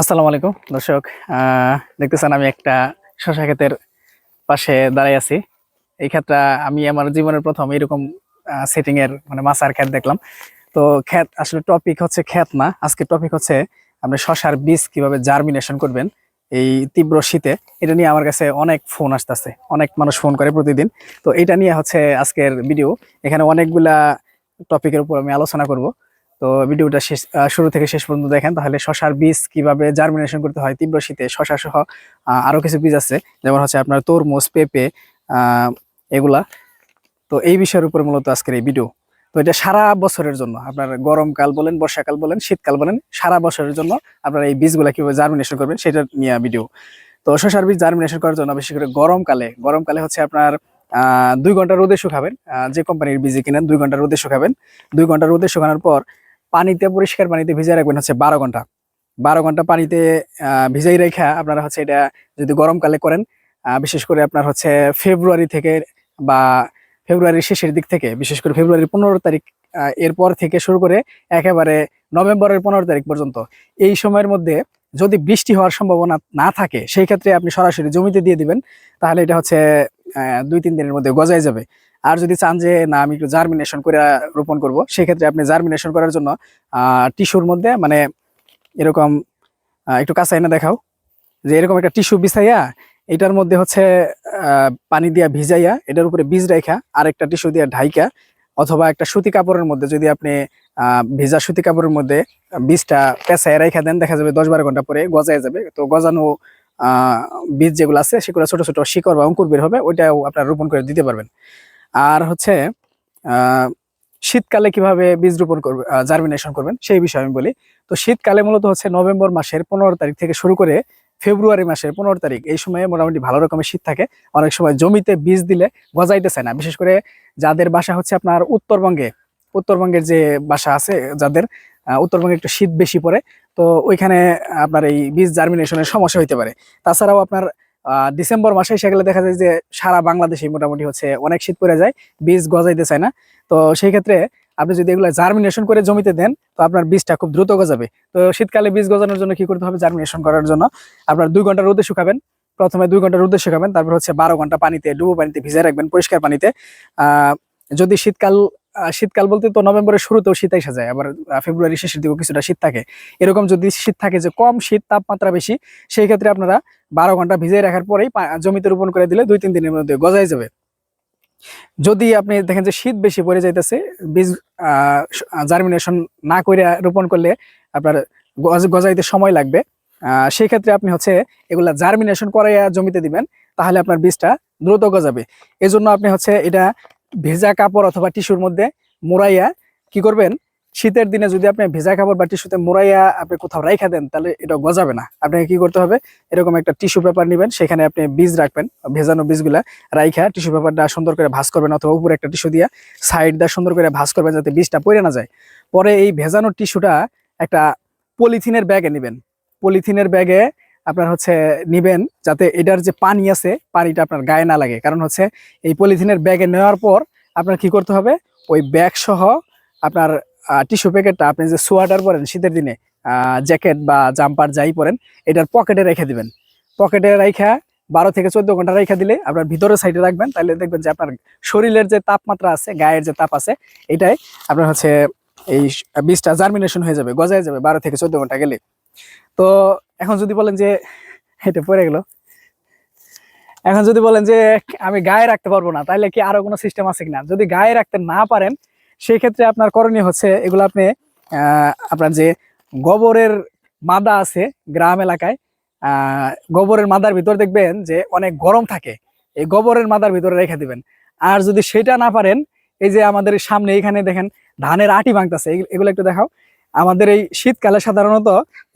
আসসালামু আলাইকুম, দর্শক। দেখতেছেন আমি একটা শশা ক্ষেতের পাশে দাঁড়াই আছি। এই ক্ষেতটা আমি আমার জীবনের প্রথম এরকম সেটিং এর মানে মাছার ক্ষেত দেখলাম। তো ক্ষেত আসলে টপিক হচ্ছে ক্ষেত না, আজকে টপিক হচ্ছে আপনি শশার বীজ কীভাবে জার্মিনেশন করবেন এই তীব্র শীতে। এটা নিয়ে আমার কাছে অনেক ফোন আসতেছে, অনেক মানুষ ফোন করে প্রতিদিন। তো এটা নিয়ে হচ্ছে আজকের ভিডিও এখানে অনেকগুলা টপিকের উপর আমি আলোচনা করব। তো ভিডিওটা শেষ শুরু থেকে শেষ পর্যন্ত দেখেন। তাহলে শশার বীজ কীভাবে জার্মিনেশন করতে হয় তীব্র শীতে? শশা সহ আহ, আরও কিছু বীজ আছে যেমন হচ্ছে আপনার তরমুজ পেঁপে এগুলা। তো এই বিষয়ের উপর মূলত আজকের এই ভিডিও তো এটা সারা বছরের জন্য আপনার গরমকাল বলেন বর্ষাকাল বলেন শীতকাল বলেন সারা বছরের জন্য আপনারা এই বীজগুলা কীভাবে জার্মিনেশন করবেন সেটা নিয়ে ভিডিও তো শশার বীজ জার্মিনেশন করার জন্য বেশি করে গরমকালে গরমকালে হচ্ছে আপনার দুই ঘণ্টা রোদে শুকাবেন। যে কোম্পানির বীজ কিনেন দুই ঘণ্টা রোদে শুকাবেন। দুই ঘণ্টা রোদে শুকানোর পর পানিতে, পরিষ্কার পানিতে ভিজাই রাখবেন হচ্ছে বারো ঘণ্টা। বারো ঘণ্টা পানিতে ভিজাই রেখা আপনারা হচ্ছে এটা যদি গরমকালে করেন বিশেষ করে আপনার হচ্ছে ফেব্রুয়ারি থেকে বা ফেব্রুয়ারির শেষের দিক থেকে, বিশেষ করে ফেব্রুয়ারির পনেরো তারিখ এরপর থেকে শুরু করে একেবারে নভেম্বরের পনেরো তারিখ পর্যন্ত, এই সময়ের মধ্যে যদি বৃষ্টি হওয়ার সম্ভাবনা না থাকে, সেই ক্ষেত্রে আপনি সরাসরি জমিতে দিয়ে দিবেন, তাহলে এটা হচ্ছে দুই তিন দিনের মধ্যে গজায় যাবে। আর যদি চান যে, না, আমি একটু জার্মিনেশন করে রোপণ করব, সেক্ষেত্রে আপনি জার্মিনেশন করার জন্য টিস্যুর মধ্যে মানে এরকম একটু কাঁচা এনে দেখাও। যে এরকম একটা টিস্যু বিছাইয়া, এটার মধ্যে হচ্ছে পানি দিয়া ভিজাইয়া, এটার উপরে বীজ রেখা আর একটা টিস্যু দিয়া ঢাইকা, অথবা একটা সুতি কাপড়ের মধ্যে যদি আপনি ভেজা সুতি কাপড়ের মধ্যে বীজটা পেঁচায় রেখা দেন, দেখা যাবে দশ বারো ঘণ্টা পরে গজায় যাবে। তো গজানো বীজ যেগুলো আছে, সেগুলো ছোট ছোট শিকড় বা অঙ্কুর বের হবে, ওইটাও আপনার রোপণ করে দিতে পারবেন। আর হচ্ছে শীতকালে কীভাবে বীজ রোপণ করবে জার্মিনেশন করবেন, সেই বিষয়ে আমি বলি। তো শীতকালে মূলত হচ্ছে নভেম্বর মাসের পনেরো তারিখ থেকে শুরু করে ফেব্রুয়ারি মাসের পনেরো তারিখ, এই সময়ে মোটামুটি ভালো রকমের শীত থাকে। অনেক সময় জমিতে বীজ দিলে গজাইতে চায় না। বিশেষ করে যাদের বাসা হচ্ছে আপনার উত্তরবঙ্গে, উত্তরবঙ্গের যে বাসা আছে যাদের উত্তরবঙ্গে একটু শীত বেশি পড়ে, তো ওইখানে আপনার এই বীজ জার্মিনেশনের সমস্যা হইতে পারে। তাছাড়াও আপনার ডিসেম্বর মাসে এসে গেলে দেখা যায় যে সারা বাংলাদেশে মোটামুটি হচ্ছে অনেক শীত পড়ে যায়, বীজ গজাইতে চায় না। তো সেই ক্ষেত্রে আপনি যদি এগুলো জার্মিনেশন করে জমিতে দেন, তো আপনার বীজটা খুব দ্রুত গজাবে। তো শীতকালে বীজ গজানোর জন্য কি করতে হবে? জার্মিনেশন করার জন্য আপনার দুই ঘণ্টা রোদে শুকাবেন প্রথমে দুই ঘণ্টা রোদে শুকাবেন তারপর হচ্ছে বারো ঘণ্টা পানিতে, ডুবো পানিতে ভিজে রাখবেন, পরিষ্কার পানিতে। যদি শীতকাল শীতকাল বলতে তো নভেম্বরের শুরুতেও শীত এসে যায়, আবার ফেব্রুয়ারি শেষের দিকেও কিছুটা শীত থাকে। এরকম যদি শীত থাকে যে কম শীত, তাপমাত্রা বেশি, সেই ক্ষেত্রে আপনারা বারো ঘণ্টা ভিজিয়ে রাখার পরেই জমিতে রোপণ করে দিলে দুই তিন দিনের মধ্যে গজায় যাবে। যদি আপনি দেখেন যে শীত বেশি পড়ে যাইতেছে, বীজ জার্মিনেশন না করে রোপণ করলে আপনার গজাইতে সময় লাগবে। সেই ক্ষেত্রে আপনি হচ্ছে এগুলা জার্মিনেশন করে জমিতে দিবেন, তাহলে আপনার বীজটা দ্রুত গজাবে। এজন্য আপনি হচ্ছে এটা ভেজা কাপড় অথবা টিস্যুর মধ্যে মোড়াইয়া কি করবেন? শীতের দিনে যদি আপনি ভেজা কাপড় বা টিস্যুতে মোড়াইয়া আপনি কোথাও রাইখা দেন, তাহলে এটা গজাবে না। আপনাকে কি করতে হবে? এরকম একটা টিস্যু পেপার নেবেন, সেখানে আপনি বীজ রাখবেন, ভেজানো বীজগুলা রাইখা টিস্যু পেপারটা সুন্দর করে ভাঁজ করবেন অথবা উপরে একটা টিস্যু দিয়া সাইড দিয়ে সুন্দর করে ভাঁজ করবেন যাতে বীজটা পড়ে না যায়। পরে এই ভেজানো টিস্যুটা একটা পলিথিনের ব্যাগে নেবেন। পলিথিনের ব্যাগে আপনার হচ্ছে নিবেন যাতে এটার যে পানি আছে, পানিটা আপনার গায়ে না লাগে। কারণ হচ্ছে এই পলিথিনের ব্যাগে নেওয়ার পর আপনার কি করতে হবে? ওই ব্যাগ সহ আপনার টিস্যু প্যাকেটটা আপনি যে সোয়াটার পরেন শীতের দিনে জ্যাকেট বা জাম্পার যাই পরেন, এটার পকেটে রেখে দিবেন। পকেটে রাইখা বারো থেকে চোদ্দ ঘণ্টা রেখে দিলে আপনার ভিতরের সাইডে রাখবেন, তাহলে দেখবেন যে আপনার শরীরের যে তাপমাত্রা আছে, গায়ের যে তাপ আছে, এটাই আপনার হচ্ছে এই বীজটা জার্মিনেশন হয়ে যাবে, গজায় যাবে বারো থেকে চোদ্দ ঘণ্টা গেলে। তো এখন যদি বলেন যে এটা পড়ে গেল। এখন যদি বলেন যে, আমি গায়ে রাখতে পারব না তাহলে কি আরও কোনো সিস্টেম আছে কিনা? যদি গায়ে রাখতে না পারেন সেই ক্ষেত্রে আপনার করণীয় হচ্ছে এগুলো আপনি আপনার যে গোবরের মাদা আছে গ্রাম এলাকায় গোবরের মাদার ভিতর দেখবেন যে অনেক গরম থাকে। এই গোবরের মাদার ভিতরে রেখে দিবেন। আর যদি সেটা না পারেন, এই যে আমাদের সামনে এখানে দেখেন ধানের আটি ভাঙতেছে, এগুলো একটু দেখাও। আমাদের এই শীতকালে সাধারণত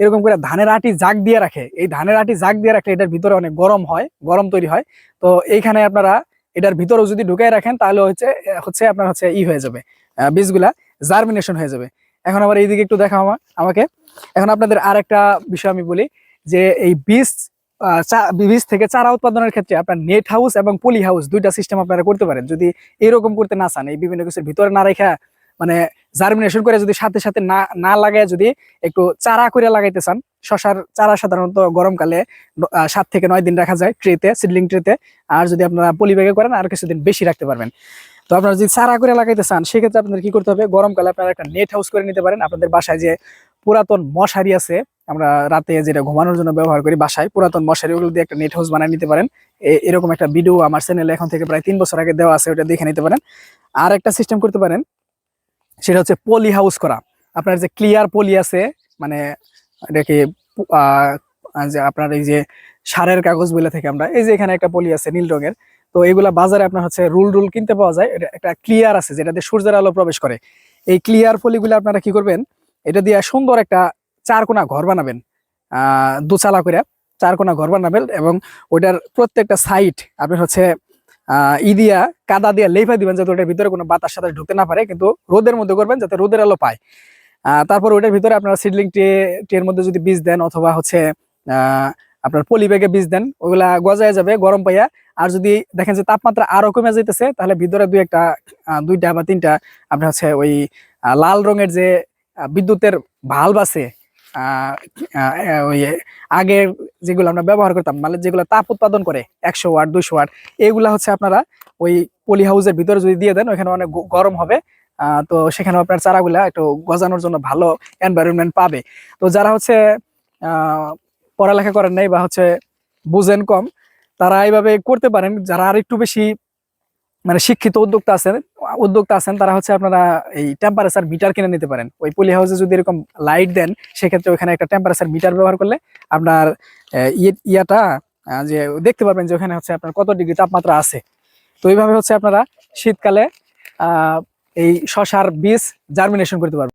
এরকম করে ধানের আটি জাগ দিয়ে রাখে। এই ধানের আটি জাগ দিয়ে রাখলে এটার ভিতরে অনেক গরম হয়, গরম তৈরি হয়। তো এইখানে আপনারা এটার ভিতরেও যদি ঢুকাই রাখেন, তাহলে হচ্ছে হচ্ছে আপনার হচ্ছে ই হয়ে যাবে বীজগুলা জার্মিনেশন হয়ে যাবে। এখন আবার এইদিকে একটু দেখা আমার আমাকে। এখন আপনাদের আর একটা বিষয় আমি বলি, যে এই বীজ বীজ থেকে চারা উৎপাদনের ক্ষেত্রে আপনার নেট হাউস এবং পলি হাউস দুইটা সিস্টেম আপনারা করতে পারেন। যদি এরকম করতে না চান, এই বিভিন্ন কিছুর ভিতরে না রেখা মানে জার্মিনেশন করে যদি সাথে সাথে না না লাগায় যদি একটু চারা করে লাগাইতে চান, শশার চারা সাধারণত গরমকালে সাত থেকে নয় দিন রাখা যায় ট্রেতে সিডলিং ট্রেতে। আর যদি আপনারা পলি ব্যাগে করেন, আর কিছুদিন বেশি রাখতে পারবেন। তো আপনারা যদি চারা করে লাগাইতে চান, সেক্ষেত্রে আপনাদের কি করতে হবে? গরমকালে আপনারা একটা নেট হাউস করে নিতে পারেন। আপনাদের বাসায় যে পুরাতন মশারি আছে, আমরা রাতে যেটা ঘুমানোর জন্য ব্যবহার করি বাসায়, পুরাতন মশারি, ওগুলো দিয়ে একটা নেট হাউস বানিয়ে নিতে পারেন। এরকম একটা ভিডিও আমার চ্যানেলে এখন থেকে প্রায় তিন বছর আগে দেওয়া আছে, ওটা দেখে নিতে পারেন। আর একটা সিস্টেম করতে পারেন সেটা হচ্ছে পলি হাউস করা। আপনার যে ক্লিয়ার পলি আছে মানে এটাকে যে আপনার এই যে সারের কাগজ বলে থেকে আমরা, এই যে এখানে একটা পলি আছে নীল রঙের, তো এগুলা বাজারে আপনার হচ্ছে রুল রুল কিনতে পাওয়া যায়, এটা একটা ক্লিয়ার আছে যেটাতে সূর্যের আলো প্রবেশ করে। এই ক্লিয়ার পলিগুলো আপনারা কি করবেন, এটা দিয়ে সুন্দর একটা চারকোনা ঘর বানাবেন দোচালা করে চারকোনা ঘর বানাবেন এবং ওইটার প্রত্যেকটা সাইড আপনার হচ্ছে ই দিয়া, কাদা দিয়া লেফা দিবেন যাতে ওটার ভিতরে কোনো বাতাস সাথে ঢুকতে না পারে, কিন্তু রোদের মধ্যে করবেন যাতে রোদের আলো পায়। তারপর ওইটার ভিতরে আপনারা সিডলিং ট্রে, ট্রের মধ্যে যদি বীজ দেন অথবা হচ্ছে আপনার পলি ব্যাগে বীজ দেন ওইগুলা গজায় যাবে, গরম পাইয়া। আর যদি দেখেন যে তাপমাত্রা আরও কমে যাইতেছে, তাহলে ভিতরে দুই একটা দুইটা বা তিনটা, আপনার হচ্ছে ওই লাল রঙের যে বিদ্যুতের ভাল্ব আছে ওই আগে যেগুলো আমরা ব্যবহার করতাম মানে যেগুলো তাপ উৎপাদন করে, একশো ওয়াট দুশো ওয়াট, এগুলা হচ্ছে আপনারা ওই পলি হাউসের ভিতরে যদি দিয়ে দেন, ওইখানে অনেক গরম হবে। তো সেখানে আপনার চারাগুলা একটু গজানোর জন্য ভালো এনভায়রনমেন্ট পাবে। তো যারা হচ্ছে পড়ালেখা করেন নাই বা হচ্ছে বুঝেন কম, তারা এইভাবে করতে পারেন। যারা আর একটু বেশি মানে শিক্ষিত উদ্যোক্তা আছেন উদ্যোক্তা আছেন, তারা হচ্ছে আপনারা এই টেম্পারেচার মিটার কিনে নিতে পারেন। ওই পলি হাউসে যদি এরকম লাইট দেন, সেক্ষেত্রে ওখানে একটা টেম্পারেচার মিটার ব্যবহার করলে আপনার ইয়ে- ইয়াটা যে দেখতে পারবেন যে ওখানে হচ্ছে আপনার কত ডিগ্রি তাপমাত্রা আছে। তো এইভাবে হচ্ছে আপনারা শীতকালে এই শশার বীজ জার্মিনেশন করতে পারবেন।